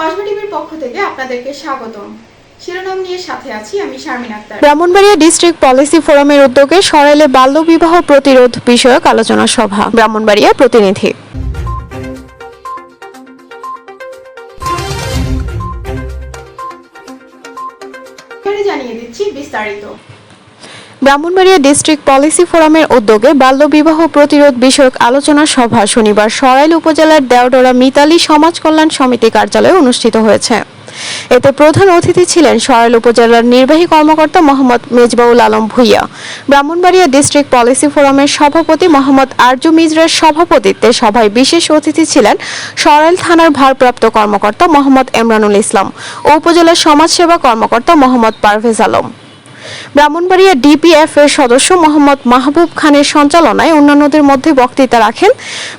কসবা টিভির পক্ষ থেকে আপনাদেরকে স্বাগতম। শিরোনাম নিয়ে সাথে আছি আমি শারমিন আক্তার। ব্রাহ্মণবাড়িয়া ডিস্ট্রিক্ট পলিসি ফোরামের উদ্যোগে সরাইলে বাল্যবিবাহ প্রতিরোধ বিষয়ক আলোচনা সভা ব্রাহ্মণবাড়িয়া প্রতিনিধি। জানিয়ে দিচ্ছি বিস্তারিত। ব্রাহ্মণবাড়িয়া ডিস্ট্রিক্ট পলিসি ফোরামের উদ্যোগে বাল্যবিবাহ প্রতিরোধ বিষয়ক আলোচনা সভা শনিবার সরাইল উপজেলার দেওডোরা মিতালি সমাজ কল্যাণ সমিতি কার্যালয়ে অনুষ্ঠিত হয়েছে। এতে প্রধান অতিথি ছিলেন সরাইল উপজেলার নির্বাহী কর্মকর্তা মোহাম্মদ মেজবাউল আলম ভুইয়া। ব্রাহ্মণবাড়িয়া ডিস্ট্রিক্ট পলিসি ফোরামের সভাপতি মোহাম্মদ আরজু মিজরার সভাপতিত্বে সভায় বিশেষ অতিথি ছিলেন সরাইল থানার ভারপ্রাপ্ত কর্মকর্তা মোহাম্মদ এমরানুল ইসলাম ও উপজেলার সমাজসেবা কর্মকর্তা মোহাম্মদ পারভেজ আলম। ব্রাহ্মণবাড়িয়া ডিপিএফ এর সদস্য মোহাম্মদ মাহবুব খানের সঞ্চালনায় অন্যান্যদের মধ্যে বক্তৃতা রাখেন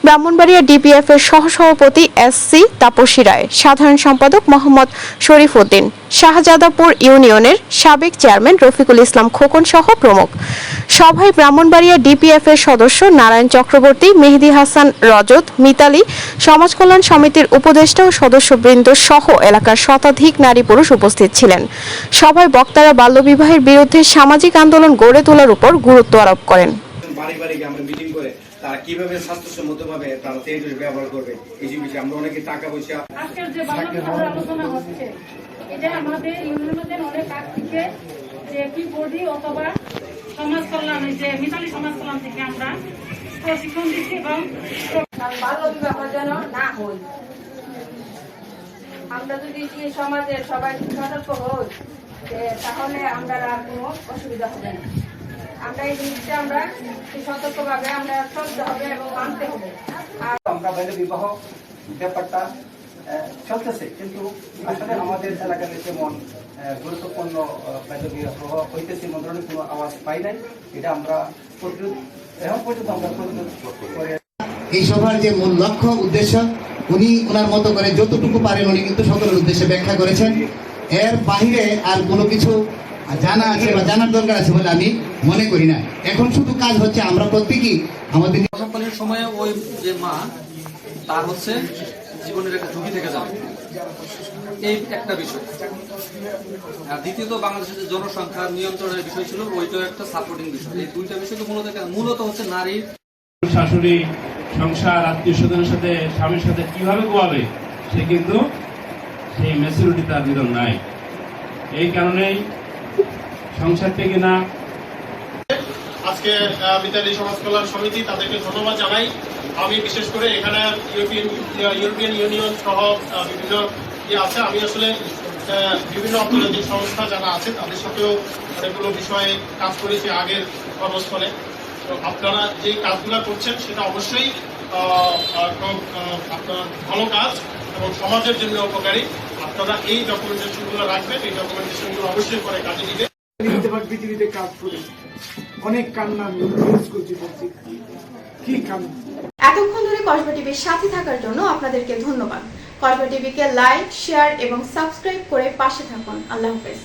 ব্রাহ্মণবাড়িয়া ডিপিএফ এর সহসভাপতি এস সি তাপসী রায়। সাধারণ সম্পাদক মোহাম্মদ শরীফ উদ্দিন। শাহজাদাপুর ইউনিয়নের সাবেক চেয়ারম্যান রফিকুল ইসলাম খোকন সহ প্রমুখ। সভায় ব্রাহ্মণবাড়িয়া ডিপিএফ এর সদস্য নারায়ণ চক্রবর্তী মেহেদি হাসান রজত মিতালি সমাজ কল্যাণ সমিতির উপদেষ্টা ও সদস্যবৃন্দ সহ এলাকার শতাধিক নারী পুরুষ উপস্থিত ছিলেন। সভায় বক্তারা বাল্যবিবাহের বিরুদ্ধে সামাজিক আন্দোলন গড়ে তোলার উপর গুরুত্ব আরোপ করেন। বাড়ি বাড়ি আমরা মিটিং করে তারা কীভাবে স্বাস্থ্যসম্মত ভাবে তারা তেল ব্যবহার করবে এই বিষয়ে আমরা অনেকে টাকা পয়সা আজকের যে আলোচনা হচ্ছে এটা আমাদের ইউনিয়নের অনেক কাজ থেকে যে কি বডি অথবা সমাজ কল্যাণ যে মিতালি সমাজ কল্যাণ থেকে আমরা প্রশিক্ষণ দিচ্ছি এবং বাল্য বিবাহ যেন না হই। আমরা যদি কি সমাজে সবাই সতর্ক হই তাহলে আমরা আর কোনো অসুবিধা হবে না। আমরা এই জিনিসটা আমরা সতর্কভাবে আমরা চলতে হবে এবং মানতে হবে। আর আমরা বাইরে বিবাহ ব্যাপারটা চলতেছে কিন্তু আসলে আমাদের এলাকার যেমন গুরুত্বপূর্ণ বাইরে হইতেছে এমন ধরনের কোনো আওয়াজ পাই নাই এটা আমরা প্রতিরোধ এখন পর্যন্ত আমরা প্রতিরোধ করে এই সভার যে মূল লক্ষ্য উদ্দেশ্য উনি ওনার মতো করে যতটুকু পারেন উনি কিন্তু সকলের উদ্দেশ্যে ব্যাখ্যা করেছেন। এর বাহিরে আর কোনো কিছু জানা আছে বা জানার দরকার আছে বলে আমি মনে করি না। এখন শুধু কাজ হচ্ছে আমরা প্রত্যেকেই আমাদের সময়ে ওই যে মা তার হচ্ছে জীবনের একটা ঝুঁকি থেকে যাবে। এই একটা বিষয়। আর দ্বিতীয়ত বাংলাদেশের যে জনসংখ্যা নিয়ন্ত্রণের বিষয় ছিল ওইটাও একটা সাপোর্টিং বিষয়। এই দুইটা বিষয়কে মূলত মূলত হচ্ছে নারীর শাশুড়ি সংসার আত্মীয় স্বজনের সাথে স্বামীর সাথে কীভাবে গোয়াবে সে কিন্তু সেই মেচুরিটি তার ভিতর নাই। এই কারণেই সংসার থেকে না আজকে মিতালি সমাজ কল্যাণ সমিতি তাদেরকে ধন্যবাদ জানাই। আমি বিশেষ করে এখানে ইউরোপিয়ান ইউরোপিয়ান ইউনিয়ন সহ বিভিন্ন ইয়ে আছে। আমি আসলে বিভিন্ন আন্তর্জাতিক সংস্থা যারা আছে, তাদের সাথেও অনেকগুলো বিষয়ে কাজ করেছি আগের কর্মস্থলে তো আপনারা যে কাজগুলো করছেন, সেটা অবশ্যই আপনার ভালো কাজ এবং সমাজের জন্য উপকারী। আপনারা এই ডকুমেন্টেশনগুলো রাখবেন, এই ডকুমেন্টেশনগুলো অবশ্যই করে কাজে দিবেন। পৃথিবীতে পৃথিবীতে কাজ করেছি অনেক কান্না মিস করছি কি কান্না? এতক্ষণ ধরে কসবা টিভির সাথে থাকার জন্য আপনাদেরকে ধন্যবাদ। কসবা টিভিকে লাইক, শেয়ার এবং সাবস্ক্রাইব করে পাশে থাকুন। আল্লাহ হাফেজ।